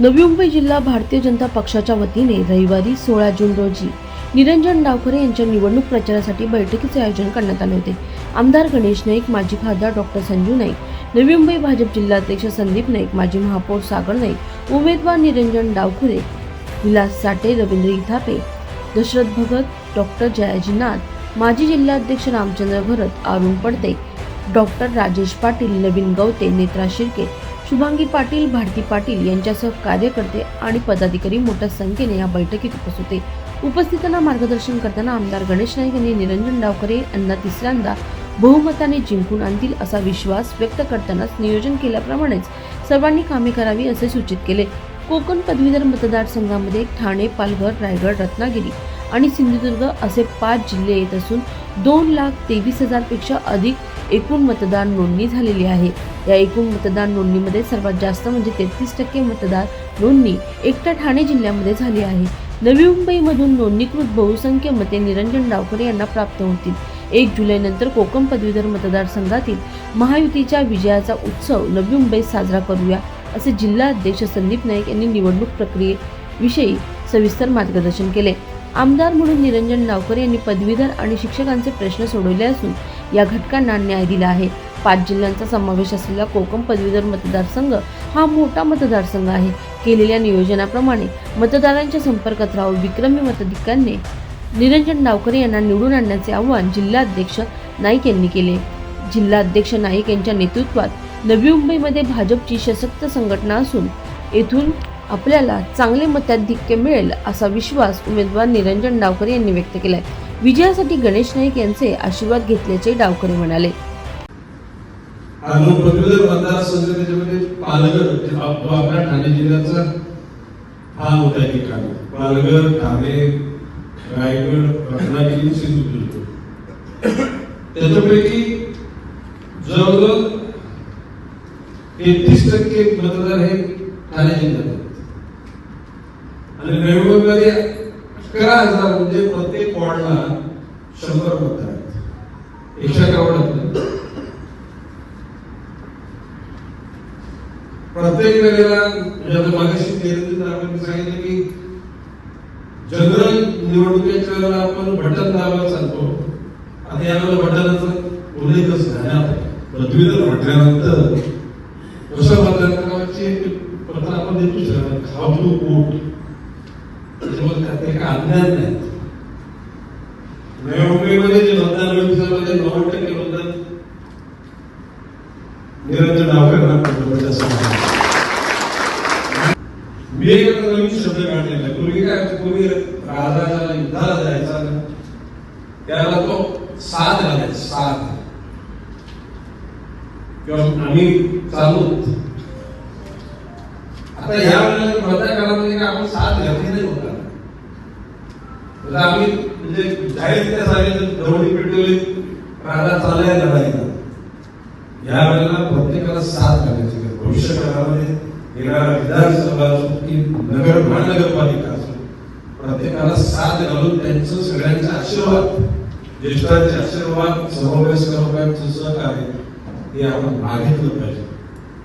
नवी मुंबई जिल्हा भारतीय जनता पक्षाच्या वतीने रविवारी सोळा जून रोजी निरंजन डावखरे यांच्या निवडणूक प्रचारासाठी बैठकीचे आयोजन करण्यात आले होते. आमदार गणेश नाईक माजी खासदार डॉक्टर संजू नाईक नवी मुंबई भाजप जिल्हाध्यक्ष संदीप नाईक माजी महापौर सागर नाईक उमेदवार निरंजन डावखरे विलास साठे रवींद्र इथापे दशरथ भगत डॉक्टर जयाजी नाथ माजी जिल्हाध्यक्ष रामचंद्र भरत अरुण पडते डॉक्टर राजेश पाटील नवीन गवते नेत्रा शिर्के शुभांगी पाटील भारती पाटील यांच्यासह कार्यकर्ते आणि पदाधिकारी मोठ्या संख्येने या बैठकीत उपस्थित होते. उपस्थितांना मार्गदर्शन करताना आमदार गणेश नाईक यांनी निरंजन डावकरे यांना तिसऱ्यांदा बहुमताने जिंकून आणतील असा विश्वास व्यक्त करतानाच नियोजन केल्याप्रमाणेच सर्वांनी कामे करावी असे सूचित केले. कोकण पदवीधर मतदारसंघामध्ये ठाणे पालघर रायगड रत्नागिरी आणि सिंधुदुर्ग असे पाच जिल्हे येत असून दोन लाख तेवीस हजारपेक्षा अधिक एकूण मतदार नोंदणी झालेली आहे. या एकूण मतदार नोंदणीमध्ये सर्वात जास्त म्हणजे तेहतीस टक्के मतदार नोंदणी एकट्या ठाणे जिल्ह्यामध्ये झाली आहे. नवी मुंबईमधून नोंदणीकृत बहुसंख्य मते निरंजन डावकरे यांना प्राप्त होतील. एक जुलैनंतर कोकण पदवीधर मतदारसंघातील महायुतीच्या विजयाचा उत्सव नवी मुंबईत साजरा करूया असे जिल्हा अध्यक्ष संदीप नाईक यांनी निवडणूक प्रक्रियेविषयी सविस्तर मार्गदर्शन केले. आमदार म्हणून निरंजन डावकर यांनी पदवीधर आणि शिक्षकांचे प्रश्न सोडवले असून या घटकांना न्याय दिला आहे. पाच जिल्ह्यांचा समावेश असलेला कोकण पदवीधर मतदारसंघ हा मोठा मतदारसंघ आहे. केलेल्या नियोजनाप्रमाणे मतदारांच्या संपर्कात राहून विक्रमी मताधिकांनी निरंजन डावकरे यांना निवडून आणण्याचे आव्हान जिल्हाध्यक्ष नाईक यांनी केले. जिल्हाध्यक्ष नाईक यांच्या नेतृत्वात नवी मुंबईमध्ये भाजपची सशक्त संघटना असून येथून आपल्याला चांगले मताधिक्य मिळेल असा विश्वास उमेदवार निरंजन डावकरे यांनी व्यक्त केलाय. विजयासाठी गणेश नाईक यांचे आशीर्वाद घेतल्याचे डावकरे म्हणाले. हा मग मतदारसंघ त्याच्यामध्ये पालघर म्हणजे आपल्या ठाणे जिल्ह्याचा हा होता ठिकाण. पालघर ठाणे रायगड रत्नागिरी सिंधुदुर्ग. त्याच्यापैकी जवळजवळ तेहतीस टक्के मतदार हे ठाणे जिल्ह्यात आणि नवी अकरा हजार म्हणजे प्रत्येक वॉर्डला शंभर मतदार आहेत. एकशे अकरा वॉर्ड प्रत्येक वेळेला म्हणजे आता मागाशी आपण सांगितलं की जनरल निवडणुकीच्या वेळेला आपण बटन दाबायला सांगतो. आता यावेळेला बटनाचा उल्लेखच नाही. आता पदवीधर म्हटल्यानंतर कसं मतदान करायची प्रथा आपण देतो हाव टू वोट त्याच्यामध्ये काही अज्ञान नाही नवी मुंबईमध्ये जे मतदान होईल त्याच्यामध्ये नव्वद टक्के मतदान निरंजन मी एक नवीन शब्द काढलेला पूर्वी काय पूर्वी राजाला युद्धाला जायचा त्याला तो साथ घालायचा साथ किंवा आम्ही चालू आता या वेळेला मधल्या काळामध्ये आपण साथ घातली नाही? होता आम्ही म्हणजे जाहीर त्या सांगितलं दौडी पेटवली राजा चालल्या लढायला या वेळेला प्रत्येकाला साथ घालायची गरज. भविष्य काळामध्ये येणारा विधानसभा असो की नगर महानगरपालिका असो प्रत्येकाला साथ घालून त्यांचं सगळ्यांचा आशीर्वाद ज्येष्ठांचे आशीर्वाद समवयस्कर लोकांचं सहकार्य हे आपण मागितलं पाहिजे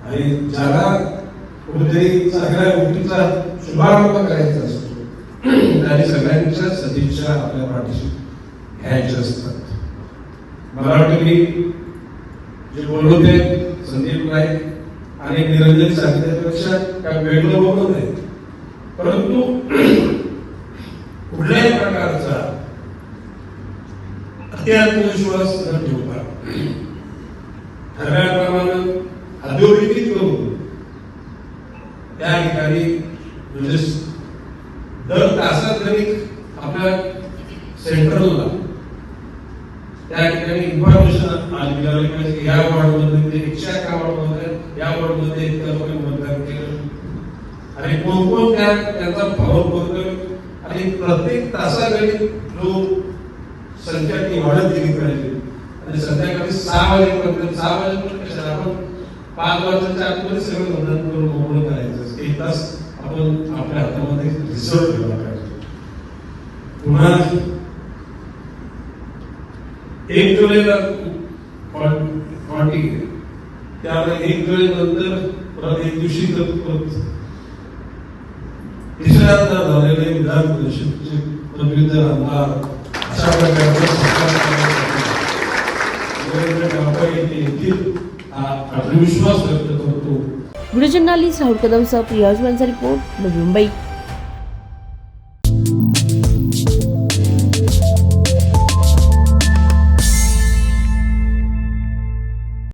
आणि ज्याला कुठेतरी चांगल्या गोष्टीचा शुभारंभ करायचा असतो आणि सगळ्यांच्या सदिच्छा आपल्या पाठीशी घ्यायच्या असतात मला वाटतं की जे बोलत होते संदीप नाईक आणि निरंजन सांगितल्यापेक्षा काय वेगळं बोलत नाही परंतु कुठल्याही प्रकारचा अत्यात्मविश्वास न ठेवता ठरल्याप्रमाणे अधोरेखित करून त्या ठिकाणी म्हणजे दर तासात जरी आपल्या सेंटरला ठिकाणी इन्फॉर्मेशन आली मिळाली या वॉर्डमध्ये ते एकशे अकरा वॉर्डमध्ये या वॉर्डमध्ये इतक्या लोकांनी मतदान केलं. आणि कोण कोण त्या त्यांचा भाव करतोय आणि प्रत्येक तासावेळी जो संख्या ती वाढत गेली पाहिजे. आणि संध्याकाळी सहा वाजेपर्यंत सहा वाजेपर्यंत कशाला आपण पाच वाजताच्या आतमध्ये सगळं मतदान करून मोकळं करायचं. एक तास आपण आपल्या हातामध्ये रिझर्व ठेवला पाहिजे. पुन्हा एक जुलैला पार्टी त्यामुळे एक जुलैनंतर परत एक दिवशी तर परत तिसऱ्यांदा झालेले विधान परिषदेचे पदवीधर आमदार अशा प्रकारचे विश्वास व्यक्त करतो. व्हिडिओ जर्नालिस्ट राहुल कदमसह प्रियाज रिपोर्ट नवी मुंबई.